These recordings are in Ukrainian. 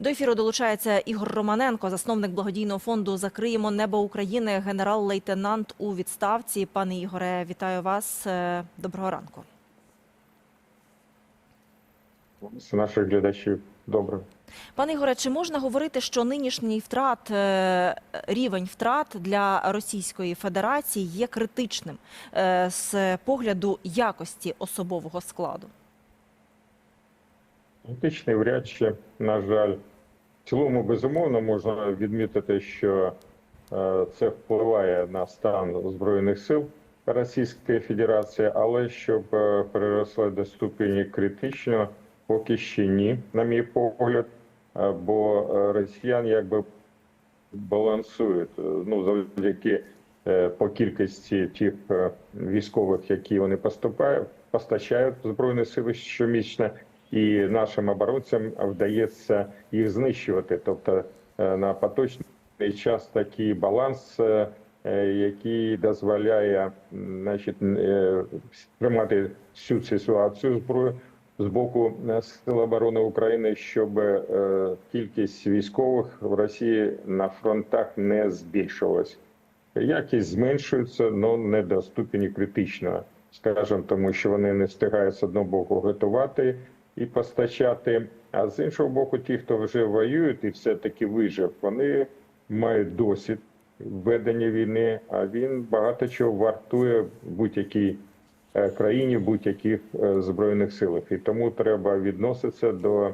До ефіру долучається Ігор Романенко, засновник благодійного фонду Закриємо небо України, генерал-лейтенант у відставці. Пане Ігоре, вітаю вас. Е, Доброго ранку. з наших глядачів. Добре. Пане Ігоре, чи можна говорити, що нинішній втрат е, рівень втрат для Російської Федерації є критичним е, з погляду якості особового складу? Етичний вряд чи, на жаль, цілому безумовно можна відмітити, що е, це впливає на стан збройних сил Російської Федерації, але щоб е, переросло до ступені критичного, поки ще ні, на мій погляд. Е, Бо росіян якби балансують ну завдяки по кількості тих військових, які вони поступають, постачають збройні сили щомісячно, і нашим оборонцям вдається їх знищувати. Тобто е, на поточний час такий баланс, е, е, який дозволяє значить, тримати всю цю ситуацію зброю з боку Сил оборони України, щоб кількість військових в Росії на фронтах не збільшилась. Якість зменшується, але не до ступені критичного, скажімо, тому що вони не встигають з одного боку готувати і постачати. А з іншого боку, ті, хто вже воюють і все-таки вижив, вони мають досвід ведення війни, а він багато чого вартує будь-якій е, країні, будь-яких е, збройних силах. І тому треба відноситися до,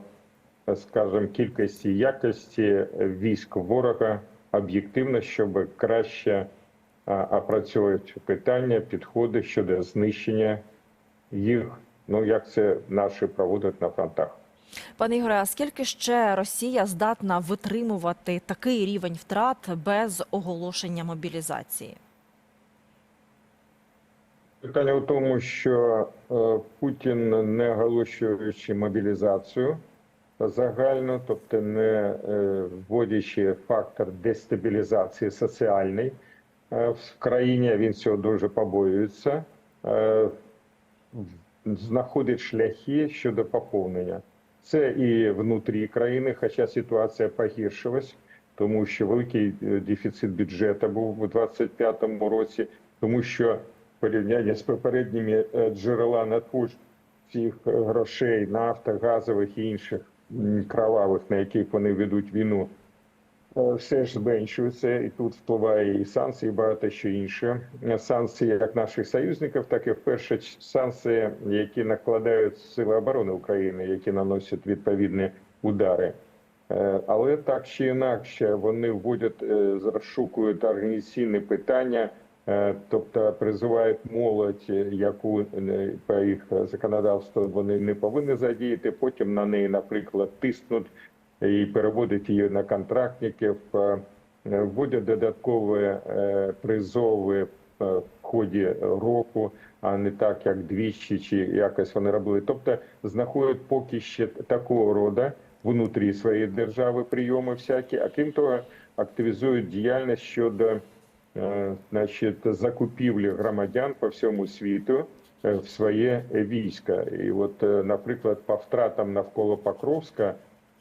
е, скажімо, кількості якості військ ворога об'єктивно, щоб краще опрацьовувати питання, підходи щодо знищення їх. Ну як це наші проводять на фронтах. Пане Ігоре, а скільки ще Росія здатна витримувати такий рівень втрат без оголошення мобілізації? Питання в тому, що е, Путін, не оголошуючи мобілізацію загально, тобто не е, вводячи фактор дестабілізації соціальний е, в країні, він цього дуже побоюється, знаходить шляхи щодо поповнення. Це і внутрі країни, хоча ситуація погіршилась, тому що великий е, дефіцит бюджету був у 2025 році, тому що порівняння з попередніми е, джерела надходжень цих е, грошей, нафта, газових і інших кровавих, на яких вони ведуть війну, все ж зменшується, і тут впливає і санкції, і багато що інше. Е, Санкції як наших союзників, так і вперше санкції, які накладають сили оборони України, які наносять відповідні удари. Е, Але так чи інакше вони вводять, е, розшукують організаційні питання, е, тобто призивають молодь, е, яку е, по їх законодавству вони не повинні задіяти. Потім на неї, наприклад, тиснуть і переводять її на контрактників, е, вводять додаткові е, призови е, в ході року, а не так, як двічі, чи якось вони робили. Тобто знаходять поки ще такого роду внутрі своєї держави прийоми всякі, а крім того, активізують діяльність щодо значить, закупівлі громадян по всьому світу в своє військо. І от, наприклад, по втратам навколо Покровська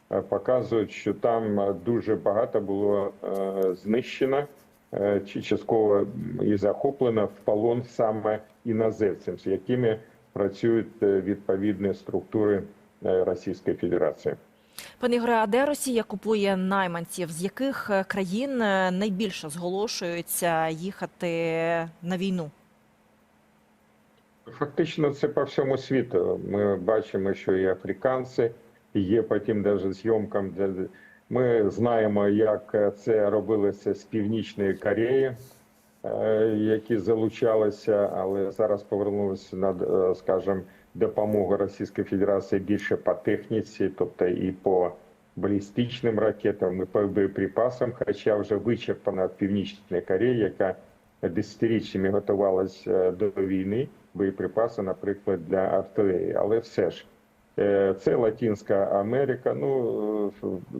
показують, що там е, дуже багато було е, знищено е, чи частково і захоплено в полон саме іноземцям, з якими працюють е, відповідні структури е, Російської Федерації. Пане Ігоре, а де Росія купує найманців? З яких е, країн е, найбільше зголошуються їхати на війну? Фактично, це по всьому світу. Ми бачимо, що і африканці є потім навіть зйомкам. Ми знаємо, як це робилося з Північної Кореї, е, які залучалися, але зараз повернулися на, е, скажімо, допомогу Російської Федерації більше по техніці, тобто і по балістичним ракетам, і по боєприпасам, хоча вже вичерпана Північна Корея, яка десятиріччями готувалася до війни, боєприпаси, наприклад, для артилерії. Але все ж е, це Латинська Америка. Ну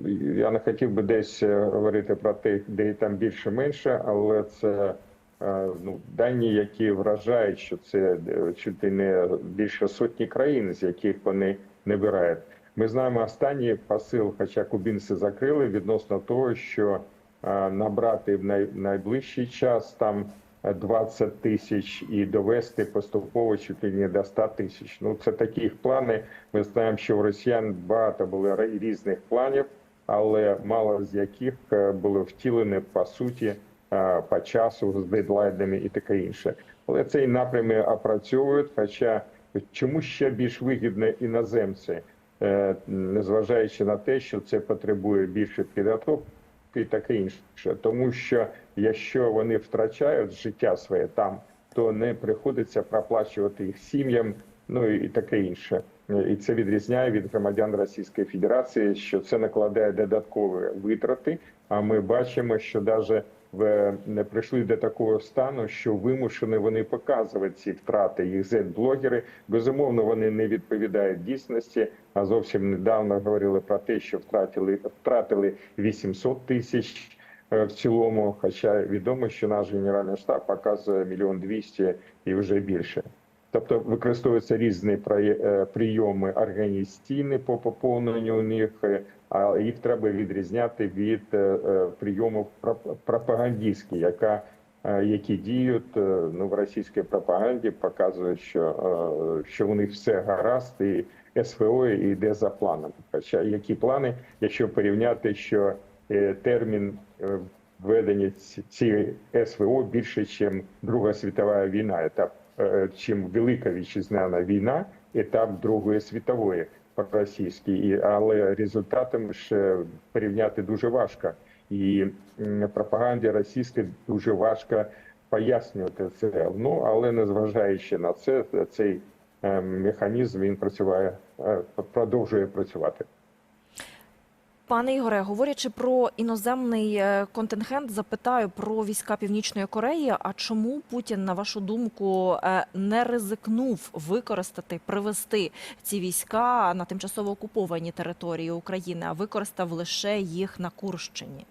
е, я не хотів би десь е, говорити про те, де там більше-менше, але це е, ну, дані, які вражають, що це е, чуть не більше сотні країн, з яких вони набирають. Ми знаємо останній посил, хоча кубинці закрили, відносно того, що е, набрати в найближчий час там е, 20 тисяч і довести поступово ли не до 100 тисяч. Ну це такі плани. Ми знаємо, що у росіян багато було різних планів, але мало з яких е, було втілені по суті е, по часу з дедлайнами і таке інше. Але цей напрями опрацьовують. Хоча чому ще більш вигідно іноземці, е, незважаючи на те, що це потребує більше підготовки і таке інше, тому що якщо вони втрачають життя своє там, то не приходиться проплачувати їх сім'ям, ну і таке інше. І це відрізняє від громадян Російської Федерації, що це накладає додаткові витрати. А ми бачимо, що навіть в не прийшли до такого стану, що вимушені вони показувати ці втрати. Їх зет-блогери безумовно вони не відповідають дійсності. А зовсім недавно говорили про те, що втратили втратили 800 тисяч в цілому. Хоча відомо, що наш генеральний штаб показує мільйон двісті і вже більше. Тобто використовуються різні е, прийоми організаційні по поповненню них, е, а їх треба відрізняти від е, прийомів пропагандистських, яка які діють ну в російській пропаганді, показують, що, що у них все гаразд, і СВО йде за планом. Хоча які плани, якщо порівняти, що термін е, введення цієї СВО більше, ніж Друга світова війна, етап, е, чим Велика Вітчизняна війна, етап Другої світової російській, але результатом ще порівняти дуже важко. І пропаганді російській дуже важко пояснювати це. Ну але незважаючи на це, цей е, механізм він працює, е, продовжує працювати. Пане Ігоре, говорячи про іноземний е, контингент, запитаю про війська Північної Кореї. А чому Путін, на вашу думку, е, не ризикнув використати, привести ці війська на тимчасово окуповані території України, а використав лише їх на Курщині?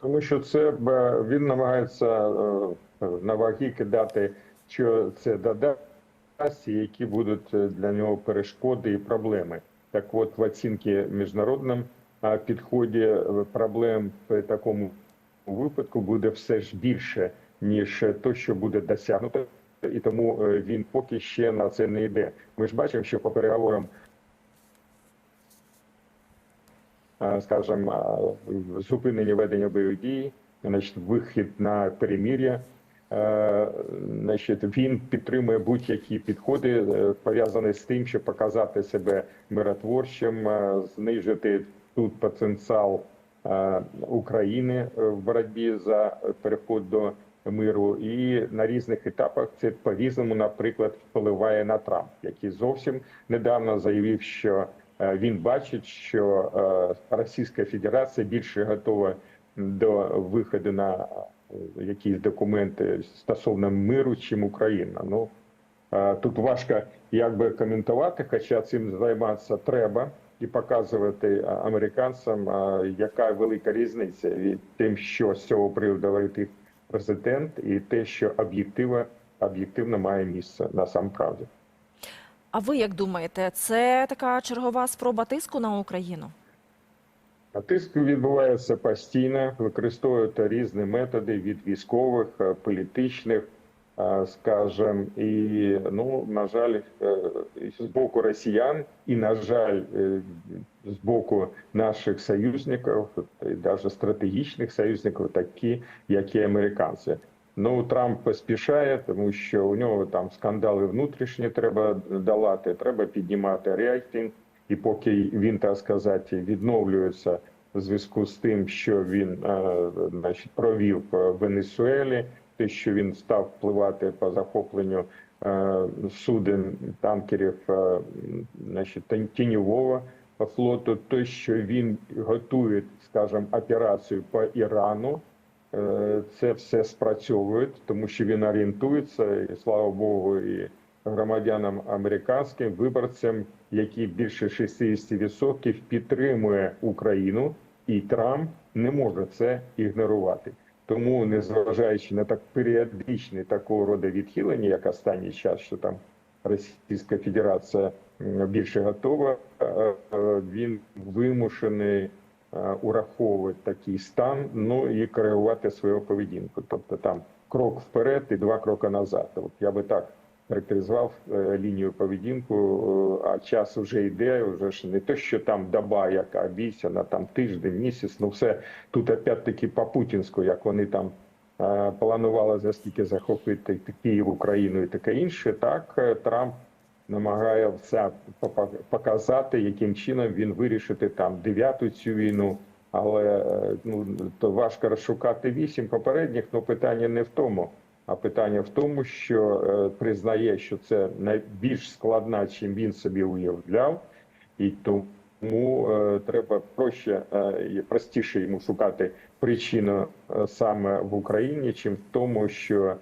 Тому що це він намагається е, на ваги кидати, що це додасть, які будуть для нього перешкоди і проблеми. Так от в оцінці міжнародному е, підході е, проблем в такому випадку буде все ж більше, ніж то, що буде досягнуто. І тому е, він поки ще на це не йде. Ми ж бачимо, що по переговорам скажем, зупинення ведення бойових дій, значить, вихід на перемір'я. Е, Значить, він підтримує будь-які підходи, е, пов'язані з тим, щоб показати себе миротворчим, е, знижити тут потенціал України в боротьбі за переход до миру. І на різних етапах це по-різному, наприклад, впливає на Трамп, який зовсім недавно заявив, що він бачить, що Російська Федерація більше готова до виходу на якісь документи стосовно миру, чим Україна. Ну е, тут важко якби коментувати, хоча цим займатися треба і показувати е, американцям, е, яка велика різниця від тим, що з цього приводу говорить президент, і те, що об'єктивно має місце на сам правді. А ви як думаєте, це така чергова спроба тиску на Україну? Тиск відбувається постійно, використовують різні методи від військових, е, політичних, е, скажем, і ну на жаль, е, з боку росіян, і на жаль, з боку наших союзників, і навіть стратегічних союзників, такі як і американці. Ну Трамп поспішає, тому що у нього там скандали внутрішні треба долати, треба піднімати рейтинг. І поки він так сказати відновлюється в зв'язку з тим, що він е, значить, провів в Венесуелі, те, що він став впливати по захопленню е, суден танкерів, е, значить, тіньового флоту, те, що він готує, скажімо, операцію по Ірану. Це все спрацьовує, тому що він орієнтується, і слава Богу, і громадянам американським виборцям, які більше 60% підтримує Україну, і Трамп не може це ігнорувати. Тому, незважаючи на так періодичне такого роду відхилення, як останній час, що там Російська Федерація більше готова, е, е, він вимушений е, ураховувати такий стан, ну і коригувати свою поведінку. Тобто там крок вперед і два кроки назад. От я би так характеризував е, лінію поведінку, е, а час вже йде, вже ж не те, що там доба, яка обіцяна, там тиждень, місяць, ну все тут опять-таки по путінську, як вони там е, планували за скільки захопити Київ, Україну і таке інше, так Трамп намагається попа- показати, яким чином він вирішити там дев'яту цю війну. Але ну то важко розшукати вісім попередніх. Ну питання не в тому, а питання в тому, що е, признає, що це найбільш складна, чим він собі уявляв, і тому е, треба проще е, простіше йому шукати причину е, саме в Україні, чим в тому, що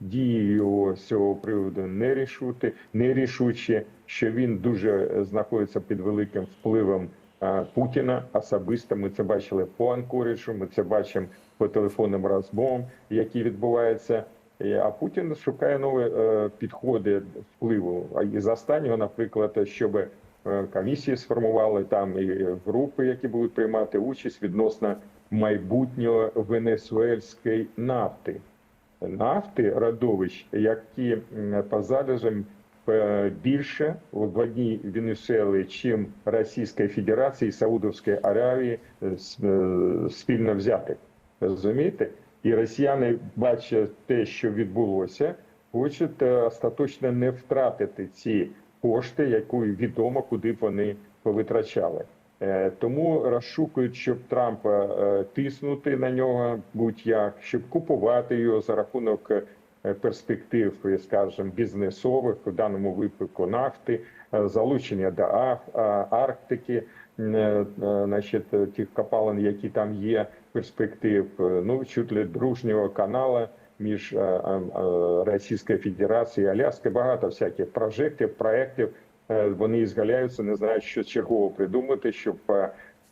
дії його з цього приводу не рішути, не рішучі, що він дуже знаходиться під великим впливом Путіна особисто. Ми це бачили по Анкоріджу, ми це бачимо по телефонним розмовам, які відбуваються. А Путін шукає нові е, підходи впливу. А із останнього, наприклад, щоб е, комісії сформували там і групи, які будуть приймати участь відносно майбутнього венесуельської нафти нафти родовищ, які по залежам більше в одній Венесуели, чим Російської Федерації і Саудовської Аравії е, е, спільно взяти. Розумієте? І росіяни бачать те, що відбулося, хочуть е, остаточно не втратити ці кошти, яку відомо, куди вони повитрачали. Е, Тому розшукують, щоб Трампа е, тиснути на нього будь-як, щоб купувати його за рахунок е, перспектив, е, скажімо, бізнесових, в даному випадку нафти, е, залучення до Арктики, е, е, значить, е, тих копалин, які там є, перспектив, е, ну чуть ли дружнього каналу між е, е, е, Російською Федерацією і Аляскою. Багато всяких прожектів, проєктів. Е, Вони ізгаляються, не знають, що чергово придумати, щоб е,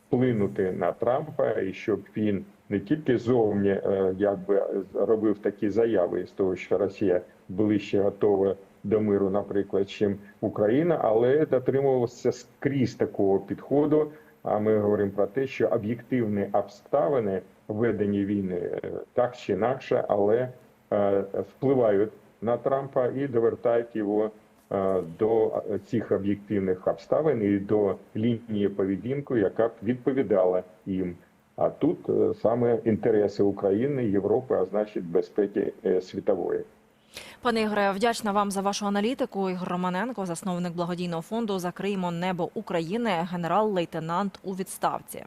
вплинути на Трампа, і щоб він не тільки зовні е, якби робив такі заяви з того, що Росія ближче готова до миру, наприклад, чим Україна, але дотримувався скрізь такого підходу. А ми говоримо про те, що об'єктивні обставини ведення війни е, так чи інакше, але е, впливають на Трампа і довертають його е, до цих об'єктивних обставин і до лінії поведінки, яка б відповідала їм. А тут е, саме інтереси України, Європи, а значить безпеки е, світової. Пане Ігоре, вдячна вам за вашу аналітику. Ігор Романенко, засновник благодійного фонду Закриємо небо України, генерал-лейтенант у відставці.